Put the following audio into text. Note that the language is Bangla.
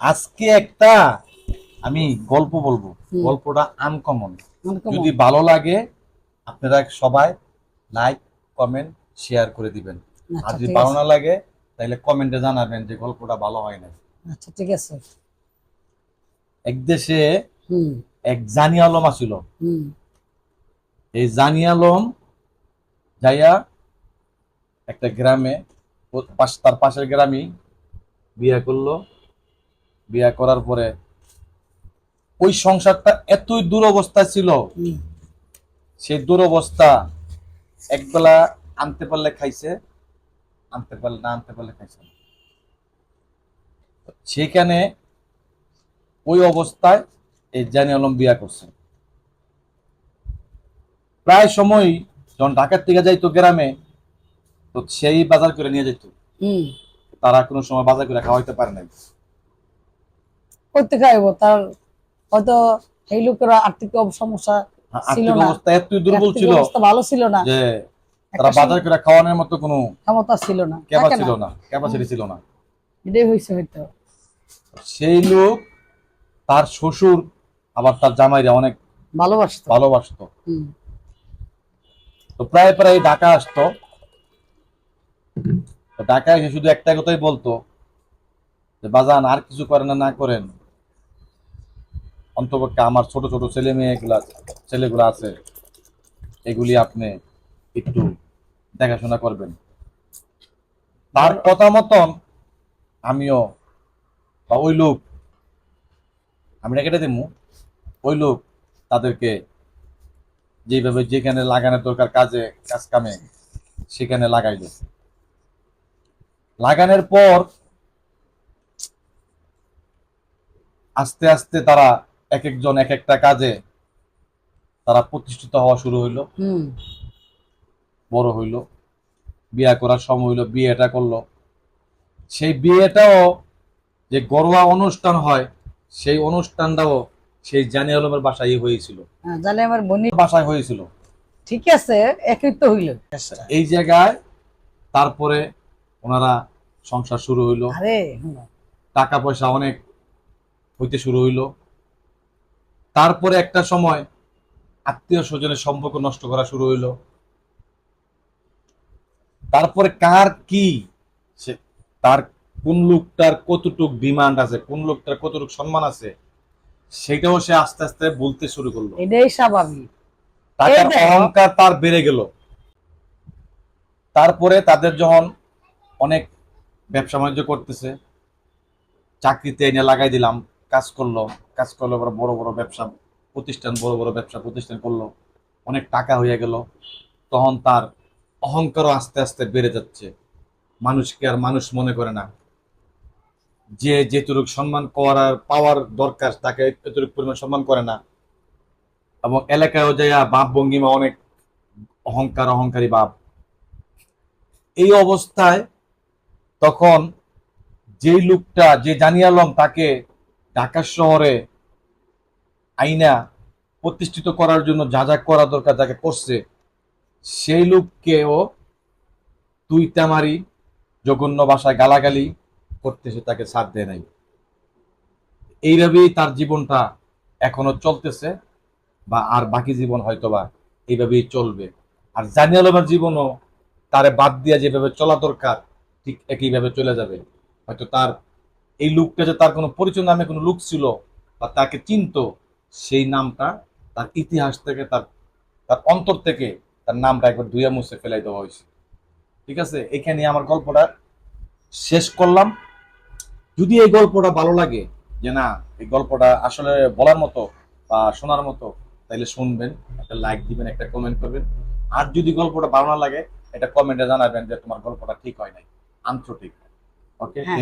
আজকে একটা আমি গল্প বলব। গল্পটা আনকমন যদি ভালো লাগে আপনারা সবাই লাইক কমেন্ট শেয়ার করে দিবেন। আর আচ্ছা যদি ভালো না লাগে তাহলে কমেন্টে জানাবেন যে গল্পটা ভালো হয় না আচ্ছা ঠিক আছে। এক দেশে এক জানি আলম হুম। এই জানি আলম যাইয়া একটা গ্রামে তার পাশের গ্রামে বিয়ে করল। বিয়ে করার পরে ওই সংসারটা এতই দুরবস্থা ছিল। সেই দুরবস্থা একবেলা আনতে পারলে খাইছে আনতে পারলে না আনতে পারলে খাইছে সেখানে ওই অবস্থায় এই জানি আলম বিয়া করছে। প্রায় সময় যখন ঢাকার থেকে যাইতো গ্রামে তো সেই বাজার করে নিয়ে যেত তারা কোনো সময় বাজার করে খাওয়াইতে পারে নাই। করতে খাইবো তার হয়তো এই লোকের আর্থিক সমস্যা ছিল না। অবস্থা এতই দুর্বল ছিল অবস্থা ভালো ছিল না। যে তারা বাজার করে খাওয়ানোর মতো কোনো ক্ষমতা ছিল না ক্যাপা ছিল না ক্যাপাসিটি ছিল না। এটাই হয়েছে হয়তো। সেই লোক তার শ্বশুর আবার তার জামাইরা অনেক ভালোবাসতো। ভালোবাসতো। তো প্রায় প্রায় ঢাকা আসতো। ঢাকা এসে শুধু একটা কথাই বলতো যে বাজান আর কিছু করেন না না করেন। অন্তপক্ষে আমার ছোট ছোট ছেলে মেয়েগুলা ছেলেগুলো আছে, এগুলি আপনি একটু দেখাশোনা করবেন। তার কথা মতন আমিও বা ওই লোক, আমি কেটে দিমু, ওই লোক তাদেরকে যেভাবে যেখানে লাগানোর দরকার কাজে, কাজ কামে, সেখানে লাগাইল। লাগানোর পর আস্তে আস্তে তারা এক একজন এক একটা কাজে তারা প্রতিষ্ঠিত হওয়া শুরু হইল। বড় হইল। বিয়ে করার সময় হইল বিয়েটা করল। সেই বিয়েটাও যে ঘরোয়া অনুষ্ঠান হয় সেই অনুষ্ঠানটাও সেই জানি আলমের বাসায় হয়েছিল। হ্যাঁ, জানে আমার বোনি বাসায় হয়েছিল। ঠিক আছে একই তো হইল। এই জায়গায় তারপরে ওনারা সংসার শুরু হইল। টাকা পয়সা অনেক হইতে শুরু হইল। তারপরে একটা সময় আত্মীয় স্বজনের সম্পর্ক নষ্ট করা শুরু হইল। তারপরে কার কি? সে তার কোন লোকটার কতটুক ডিমান্ড আছে কোন লোকটার কতটুক সম্মান আছে সেটাও সে আস্তে আস্তে বলতে শুরু করল। এটাই স্বাভাবিক। টাকার অহংকার তার বেড়ে গেল। তারপরে তাদের যখন অনেক ব্যবসা বাণিজ্য করতেছে চাকরিতে এনে লাগাই দিলাম কাজ করল কাজ করল এবার বড় বড় ব্যবসা প্রতিষ্ঠান, বড় বড় ব্যবসা প্রতিষ্ঠান করল, অনেক টাকা হয়ে গেল। তখন তার অহংকারও আস্তে আস্তে বেড়ে যাচ্ছে। মানুষকে আর মানুষ মনে করে না। যে যেটুকু সম্মান করার পাওয়ার দরকার, তাকে এতটুকু পরিমাণ সম্মান করে না। এবং এলাকায়ও যাইয়া বাপ ভঙ্গিমা অনেক অহংকার, অহংকারী বাপ। এই অবস্থায় তখন যেই লোকটা, যে জানিয়ালম তাকে ঢাকা শহরে আইনা প্রতিষ্ঠিত করার জন্য যা যা করা দরকার তাকে করছে, সেই লোককেও তুই তামারি জঘন্য ভাষায় গালাগালি করতে সে তাকে সাথ দেয় নাই। এইভাবেই তার জীবনটা এখনও চলতেছে বা আর বাকি জীবন হয়তোবা এইভাবেই চলবে। আর জানি আলমের জীবনও তারে বাদ দিয়া যেভাবে চলা দরকার, ঠিক একইভাবে চলে যাবে। হয়তো তার এই লোকটা যে তার কোনো পরিচয় নামে কোনো লোক ছিল বা তাকে চিনতো, সেই নামটা তার ইতিহাস থেকে, তার তার অন্তর থেকে তার নামটা একবার ধুয়ে মুছে ফেলাই দেওয়া হয়েছে। ঠিক আছে? এখানে আমার গল্পটা শেষ করলাম। যদি এই গল্পটা ভালো লাগে, যে না, এই গল্পটা আসলে বলার মতো বা শোনার মতো, তাইলে শুনবেন, একটা লাইক দিবেন, একটা কমেন্ট করবেন। আর যদি গল্পটা ভালো না লাগে এটা কমেন্টে জানাবেন যে তোমার গল্পটা ঠিক হয় নাই আনছো ঠিক ওকে হ্যাঁ।